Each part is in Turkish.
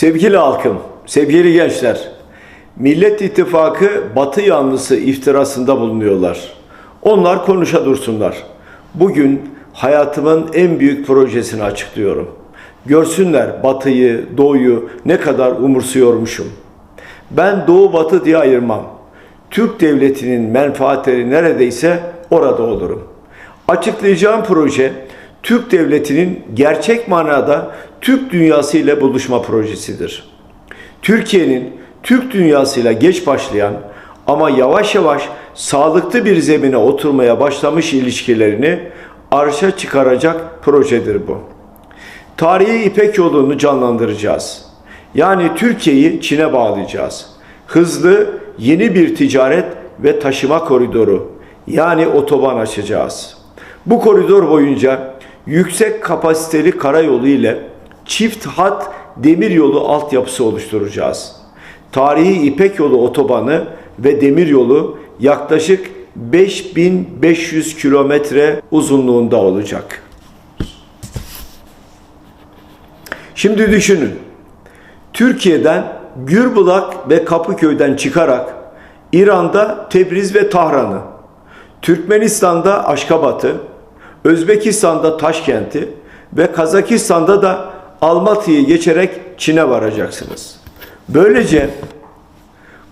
Sevgili halkım, sevgili gençler, Millet İttifakı Batı yanlısı iftirasında bulunuyorlar. Onlar konuşa dursunlar. Bugün hayatımın en büyük projesini açıklıyorum. Görsünler Batı'yı, Doğu'yu ne kadar umursuyormuşum. Ben Doğu Batı diye ayırmam. Türk devletinin menfaatleri neredeyse orada olurum. Açıklayacağım proje Türk devletinin gerçek manada Türk dünyası ile buluşma projesidir. Türkiye'nin Türk dünyasıyla geç başlayan ama yavaş yavaş sağlıklı bir zemine oturmaya başlamış ilişkilerini arşa çıkaracak projedir bu. Tarihi İpek yolunu canlandıracağız. Yani Türkiye'yi Çin'e bağlayacağız. Hızlı yeni bir ticaret ve taşıma koridoru yani otoban açacağız. Bu koridor boyunca yüksek kapasiteli karayolu ile çift hat demiryolu altyapısı oluşturacağız. Tarihi İpek yolu otobanı ve demiryolu yaklaşık 5500 kilometre uzunluğunda olacak. Şimdi düşünün. Türkiye'den Gürbulak ve Kapıköy'den çıkarak İran'da Tebriz ve Tahran'ı, Türkmenistan'da Aşkabat'ı, Özbekistan'da Taşkent'i ve Kazakistan'da da Almatı'yı geçerek Çin'e varacaksınız. Böylece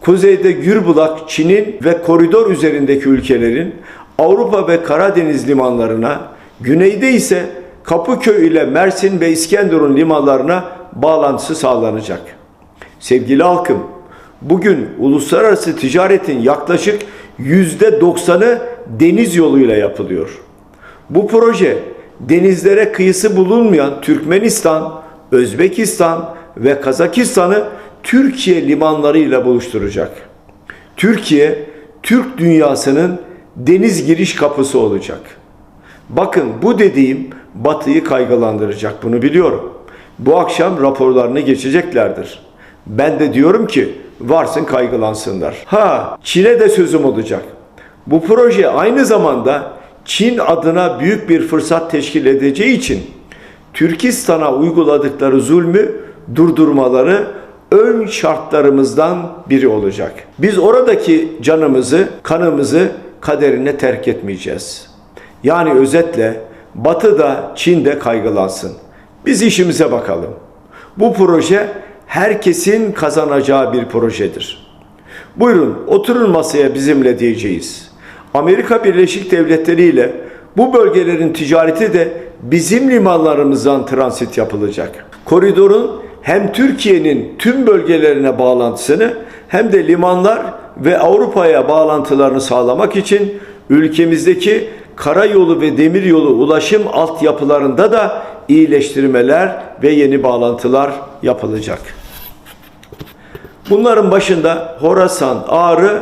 kuzeyde Gürbulak, Çin'in ve koridor üzerindeki ülkelerin Avrupa ve Karadeniz limanlarına, güneyde ise Kapıköy ile Mersin ve İskenderun limanlarına bağlantısı sağlanacak. Sevgili halkım, bugün uluslararası ticaretin yaklaşık %90'ı deniz yoluyla yapılıyor. Bu proje denizlere kıyısı bulunmayan Türkmenistan, Özbekistan ve Kazakistan'ı Türkiye limanlarıyla buluşturacak. Türkiye, Türk dünyasının deniz giriş kapısı olacak. Bakın bu dediğim Batı'yı kaygılandıracak bunu biliyorum. Bu akşam raporlarını geçeceklerdir. Ben de diyorum ki varsın kaygılansınlar. Ha Çin'e de sözüm olacak. Bu proje aynı zamanda Çin adına büyük bir fırsat teşkil edeceği için Türkistan'a uyguladıkları zulmü durdurmaları ön şartlarımızdan biri olacak. Biz oradaki canımızı, kanımızı kaderine terk etmeyeceğiz. Yani özetle Batı da Çin de kaygılansın. Biz işimize bakalım. Bu proje herkesin kazanacağı bir projedir. Buyurun oturun masaya bizimle diyeceğiz. Amerika Birleşik Devletleri ile bu bölgelerin ticareti de bizim limanlarımızdan transit yapılacak. Koridorun hem Türkiye'nin tüm bölgelerine bağlantısını hem de limanlar ve Avrupa'ya bağlantılarını sağlamak için ülkemizdeki karayolu ve demiryolu ulaşım altyapılarında da iyileştirmeler ve yeni bağlantılar yapılacak. Bunların başında Horasan, Ağrı,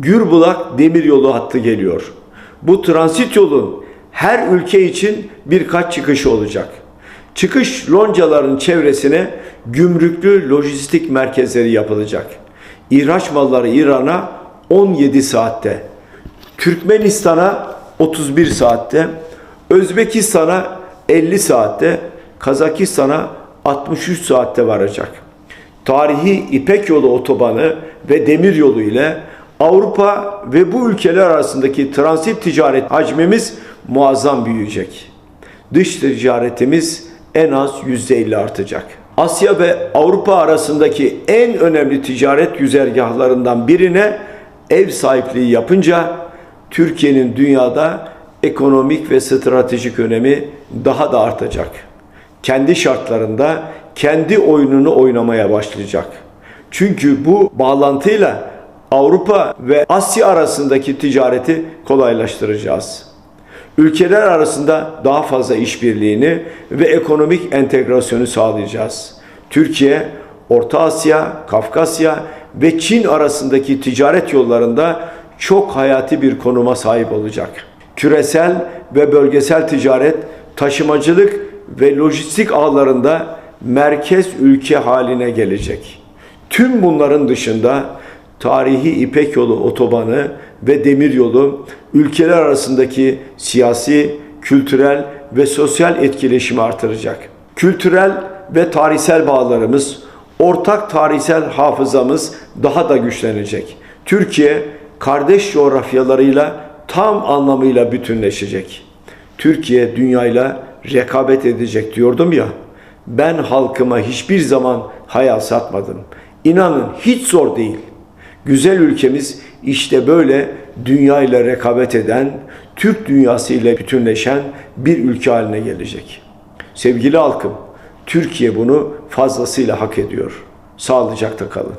Gürbulak demiryolu hattı geliyor. Bu transit yolun her ülke için birkaç çıkışı olacak. Çıkış loncaların çevresine gümrüklü lojistik merkezleri yapılacak. İhraç malları İran'a 17 saatte, Türkmenistan'a 31 saatte, Özbekistan'a 50 saatte, Kazakistan'a 63 saatte varacak. Tarihi İpek Yolu otobanı ve demir yolu ile Avrupa ve bu ülkeler arasındaki transit ticaret hacmimiz muazzam büyüyecek. Dış ticaretimiz en az %50 artacak. Asya ve Avrupa arasındaki en önemli ticaret güzergahlarından birine ev sahipliği yapınca Türkiye'nin dünyada ekonomik ve stratejik önemi daha da artacak. Kendi şartlarında kendi oyununu oynamaya başlayacak. Çünkü bu bağlantıyla Avrupa ve Asya arasındaki ticareti kolaylaştıracağız. Ülkeler arasında daha fazla işbirliğini ve ekonomik entegrasyonu sağlayacağız. Türkiye, Orta Asya, Kafkasya ve Çin arasındaki ticaret yollarında çok hayati bir konuma sahip olacak. Küresel ve bölgesel ticaret, taşımacılık ve lojistik ağlarında merkez ülke haline gelecek. Tüm bunların dışında tarihi İpek Yolu otobanı ve demir yolu ülkeler arasındaki siyasi, kültürel ve sosyal etkileşimi artıracak. Kültürel ve tarihsel bağlarımız ortak tarihsel hafızamız daha da güçlenecek. Türkiye kardeş coğrafyalarıyla tam anlamıyla bütünleşecek. Türkiye dünyayla rekabet edecek diyordum ya. Ben halkıma hiçbir zaman hayal satmadım. İnanın hiç zor değil. Güzel ülkemiz işte böyle dünyayla rekabet eden, Türk dünyası ile bütünleşen bir ülke haline gelecek. Sevgili halkım, Türkiye bunu fazlasıyla hak ediyor. Sağlıcakla kalın.